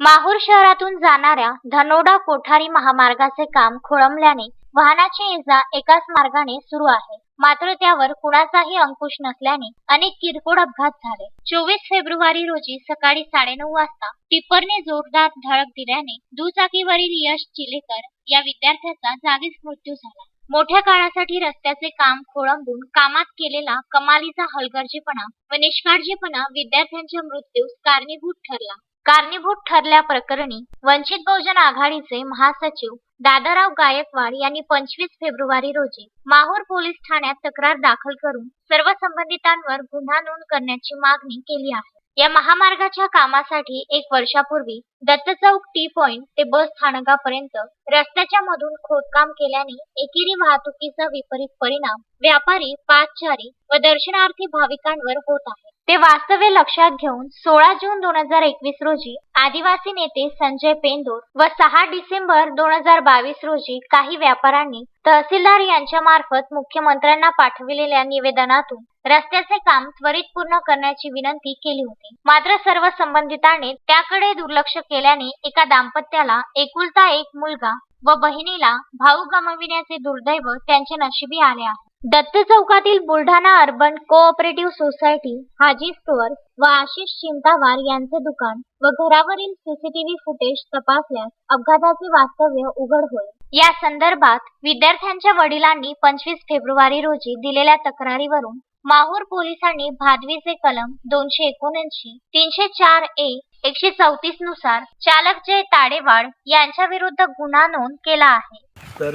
माहूर शहरातून जाणाऱ्या धनोडा कोठारी महामार्गाचे काम खोळंबल्याने वाहनाची इजा एकाच मार्गाने सुरू आहे. मात्र त्यावर कुणाचाही अंकुश नसल्याने अनेक किरकोळ अपघात झाले. चोवीस फेब्रुवारी रोजी सकाळी साडेनऊ वाजता टिप्परने जोरदार धडक दिल्याने दुचाकीवरील यश चिलेकर या विद्यार्थ्याचा जागीच मृत्यू झाला. मोठ्या काळासाठी रस्त्याचे काम खोळंबून कामात केलेला कमालीचा हलगर्जीपणा व निष्काळजीपणा विद्यार्थ्यांच्या मृत्यूस कारणीभूत ठरला. कारणीभूत ठरल्या प्रकरणी वंचित बहुजन आघाडीचे महासचिव दादाराव गायकवाड यांनी पंचवीस फेब्रुवारी रोजी माहूर पोलीस ठाण्यात तक्रार दाखल करून सर्व संबंधितांवर गुन्हा नोंद करण्याची मागणी केली आहे. या महामार्गाच्या कामासाठी एक वर्षापूर्वी दत्त चौक टी पॉइंट ते बस स्थानकापर्यंत रस्त्याच्या मधून खोदकाम केल्याने एकेरी वाहतुकीचा विपरीत परिणाम व्यापारी पादचारी व दर्शनार्थी भाविकांवर होत आहे. ते वास्तव्य लक्षात घेऊन सोळा जून दोन हजार एकवीस रोजी आदिवासी नेते संजय पेंदोर व सहा डिसेंबर दोन हजार बावीस रोजी काही व्यापाऱ्यांनी तहसीलदार यांच्या मार्फत मुख्यमंत्र्यांना पाठविलेल्या निवेदनातून रस्त्याचे काम त्वरित पूर्ण करण्याची विनंती केली होती. मात्र सर्व संबंधितांनी त्याकडे दुर्लक्ष केल्याने एका दाम्पत्याला एकुलता एक मुलगा व बहिणीला भाऊ गमाविण्याचे दुर्दैव त्यांच्या नशिबी आले आहे. दत्त चौकातील Buldhana urban cooperative society Haji store व आशिष चिंतावार यांचे दुकान व घरावरील सीसीटीव्ही फुटेज तपासल्यास अपघाताचे वास्तव्य उघड होईल. या संदर्भात विद्यार्थ्यांच्या वडिलांनी पंचवीस फेब्रुवारी रोजी दिलेल्या तक्रारीवरून माहूर पोलिसांनी भादवीचे कलम दोनशे एकोणऐंशी तीनशे चार ए एकशे चौतीसनुसार चालक जय ताडेवाड यांच्या विरुद्ध गुन्हा नोंद केला आहे. तर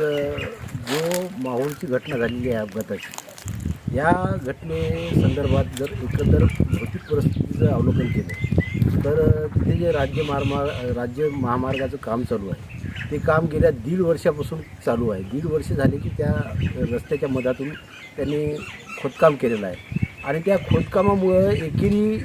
जो माहूरची घटना झालेली आहे अपघाताची या घटनेसंदर्भात जर एकंदर भौतिक परिस्थितीचं अवलोकन केलं तर तिथे जे राज्य महामार्ग राज्य महामार्गाचं काम चालू आहे ते काम गेल्या दीड वर्षापासून चालू आहे. दीड वर्ष झाले की त्या रस्त्याच्या मधातून त्यांनी खोदकाम केलेलं आहे. आणि त्या खोदकामामुळं एकेरी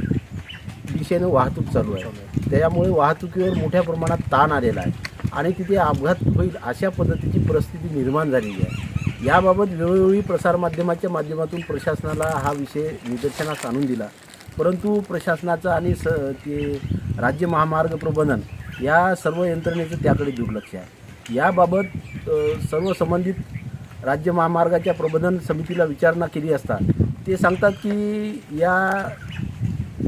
दिशेनं वाहतूक चालू आहे. त्याच्यामुळे वाहतुकीवर मोठ्या प्रमाणात ताण आलेला आहे. आणि तिथे अपघात होईल अशा पद्धतीची परिस्थिती निर्माण झालेली आहे. याबाबत वेळोवेळी प्रसारमाध्यमाच्या माध्यमातून प्रशासनाला हा विषय निदर्शनास आणून दिला. परंतु प्रशासनाचं आणि स ते राज्य महामार्ग प्रबंधन या सर्व यंत्रणेचं त्याकडे दुर्लक्ष आहे. याबाबत सर्व संबंधित राज्य महामार्गाच्या प्रबंधन समितीला विचारणा केली असता ते सांगतात की या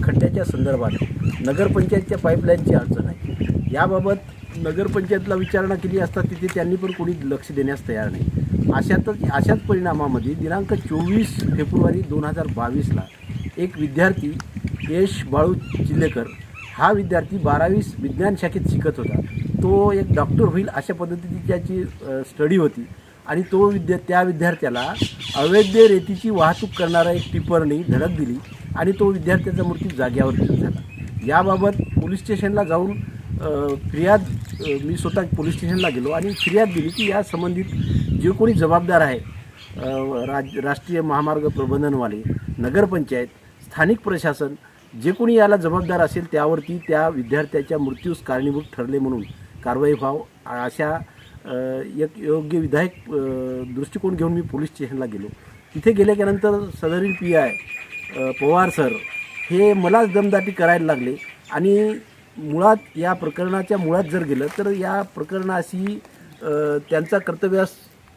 खड्ड्याच्या संदर्भात नगरपंचायतच्या पाईपलाईनची अडचण आहे. याबाबत नगरपंचायतला विचारणा केली असता तिथे त्यांनी पण कोणी लक्ष देण्यास तयार नाही. अशातच अशाच परिणामामध्ये दिनांक चोवीस फेब्रुवारी दोन हजार बावीसला एक विद्यार्थी यश बाळू चिल्लेकर हा विद्यार्थी बारावीस विज्ञान शाखेत शिकत होता. तो एक डॉक्टर होईल अशा पद्धतीची त्याची स्टडी होती. आणि तो विद्या त्या विद्यार्थ्याला अवैध रेतीची वाहतूक करणारा एक टिपरनी धडक दिली आणि तो विद्यार्थ्याचा मृत्यू जाग्यावर झाला. याबाबत पोलीस स्टेशनला जाऊन फिर्याद मी स्वतः पोलीस स्टेशनला गेलो आणि फिर्याद दिली की या संबंधित जे कोणी जबाबदार आहे राज राष्ट्रीय महामार्ग प्रबंधनवाले नगरपंचायत स्थानिक प्रशासन जे कोणी याला जबाबदार असेल त्यावरती त्या विद्यार्थ्याच्या मृत्यूस कारणीभूत ठरले म्हणून कारवाई व्हाव अशा एक योग्य विधायक दृष्टिकोन घेऊन मी पोलीस स्टेशनला गेलो. तिथे गेल्याच्यानंतर सदरील पी आय पवार सर हे मलाच दमदाटी करायला लागले आणि मुळात या प्रकरणाच्या मुळात जर गेलं तर या प्रकरणाशी त्यांचा कर्तव्यास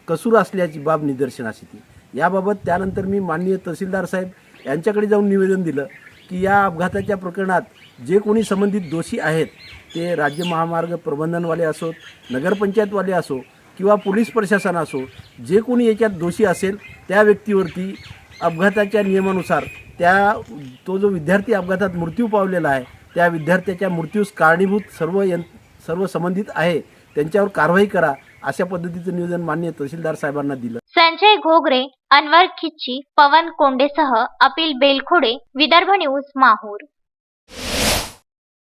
कसूर असल्याची बाब निदर्शनास येते. याबाबत त्यानंतर मी माननीय तहसीलदार साहेब यांच्याकडे जाऊन निवेदन दिलं की या अपघाताच्या प्रकरणात जे कोणी संबंधित दोषी आहेत ते राज्य महामार्ग प्रबंधनवाले असोत नगरपंचायतवाले असो किंवा पोलीस प्रशासन असो जे कोणी याच्यात दोषी असेल त्या व्यक्तीवरती अपघाताच्या नियमानुसार त्या तो जो विद्यार्थी अपघातात मृत्यू पावलेला आहे त्या विद्यार्थ्याच्या मृत्यूस कारणीभूत सर्व यं सर्व संबंधित आहे. त्यांच्यावर कारवाई करा अशा पद्धतीचं निवेदन मान्य तहसीलदार साहेबांना दिलं. संजय घोगरे अनवर खिच्ची पवन कोंडेसह अपिल बेलखोडे विदर्भ न्यूज माहूर.